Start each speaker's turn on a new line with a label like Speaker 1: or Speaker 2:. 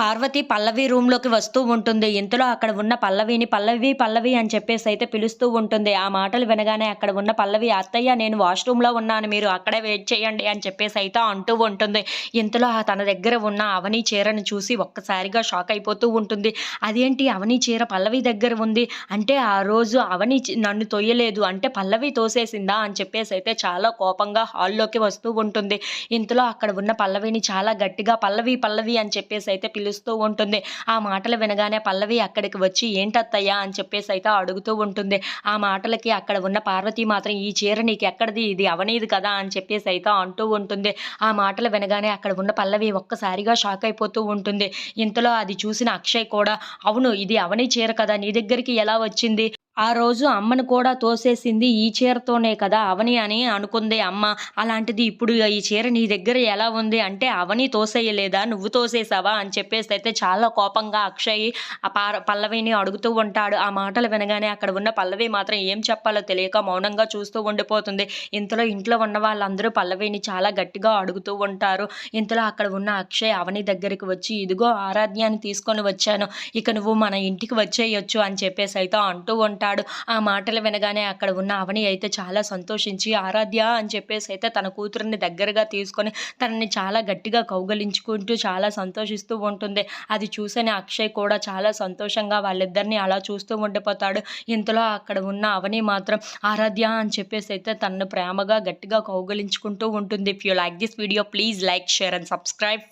Speaker 1: పార్వతి పల్లవి రూమ్లోకి వస్తూ ఉంటుంది. ఇంతలో అక్కడ ఉన్న పల్లవిని పల్లవి పల్లవి అని చెప్పేసి అయితే పిలుస్తూ ఉంటుంది. ఆ మాటలు వినగానే అక్కడ ఉన్న పల్లవి అత్తయ్య నేను వాష్రూమ్లో ఉన్నాను. మీరు అక్కడే వెయిట్ చేయండి అని చెప్పేసి అయితే అంటూ ఉంటుంది. ఇంతలో ఆ తన దగ్గర ఉన్న అవని చీరను చూసి ఒక్కసారిగా షాక్ అయిపోతూ ఉంటుంది. అదేంటి? అవని చీర పల్లవి దగ్గర ఉంది. అంటే ఆ రోజు అవని నన్ను తొయ్యలేదు. అంటే పల్లవి తోసేసిందా? అని చెప్పేసి అయితే చాలా కోపంగా హాల్లోకి వస్తూ ఉంటుంది. ఇంతలో అక్కడ ఉన్న పల్లవిని చాలా గట్టిగా పల్లవి పల్లవి అని చెప్పేసి అయితే పిలుస్తూ ఉంటుంది. ఆ మాటలు వినగానే పల్లవి అక్కడికి వచ్చి ఏంటత్తయ్యా? అని చెప్పేసి అయితే అడుగుతూ ఉంటుంది. ఆ మాటలకి అక్కడ ఉన్న పార్వతి మాత్రం ఈ చీర నీకు ఎక్కడిది? ఇది అవనీది కదా? అని చెప్పేసి అయితే అంటూ ఉంటుంది. ఆ మాటలు వినగానే అక్కడ ఉన్న పల్లవి ఒక్కసారిగా షాక్ అయిపోతూ ఉంటుంది. ఇంతలో అది చూసిన అక్షయ్ కూడా అవును ఇది అవని చీర కదా? నీ దగ్గరికి ఎలా వచ్చింది? ఆ రోజు అమ్మను కూడా తోసేసింది ఈ చీరతోనే కదా అవని అని అనుకుంది. అమ్మ అలాంటిది ఇప్పుడు ఈ చీర నీ దగ్గర ఎలా ఉంది? అంటే అవని తోసేయలేదా? నువ్వు తోసేసావా? అని చెప్పేసి అయితే చాలా కోపంగా అక్షయ్ ఆ పల్లవిని అడుగుతూ ఉంటాడు. ఆ మాటలు వినగానే అక్కడ ఉన్న పల్లవి మాత్రం ఏం చెప్పాలో తెలియక మౌనంగా చూస్తూ ఉండిపోతుంది. ఇంతలో ఇంట్లో ఉన్న వాళ్ళందరూ పల్లవిని చాలా గట్టిగా అడుగుతూ ఉంటారు. ఇంతలో అక్కడ ఉన్న అక్షయ్ అవని దగ్గరికి వచ్చి ఇదిగో ఆరాధ్యాన్ని తీసుకొని వచ్చాను. ఇక నువ్వు మన ఇంటికి వచ్చేయొచ్చు అని చెప్పేసి అయితే అంటూ ఉంటాడు. ఆ మాటలు వినగానే అక్కడ ఉన్న అవని అయితే చాలా సంతోషించి ఆరాధ్య అని చెప్పేసి అయితే తన కూతురిని దగ్గరగా తీసుకొని తనని చాలా గట్టిగా కౌగలించుకుంటూ చాలా సంతోషిస్తూ ఉంటుంది. అది చూసిన అక్షయ్ కూడా చాలా సంతోషంగా వాళ్ళిద్దరిని అలా చూస్తూ ఉండిపోతాడు. ఇంతలో అక్కడ ఉన్న అవని మాత్రం ఆరాధ్య అని చెప్పేసి అయితే తనను ప్రేమగా గట్టిగా కౌగలించుకుంటూ ఉంటుంది. If you like this video please like share and subscribe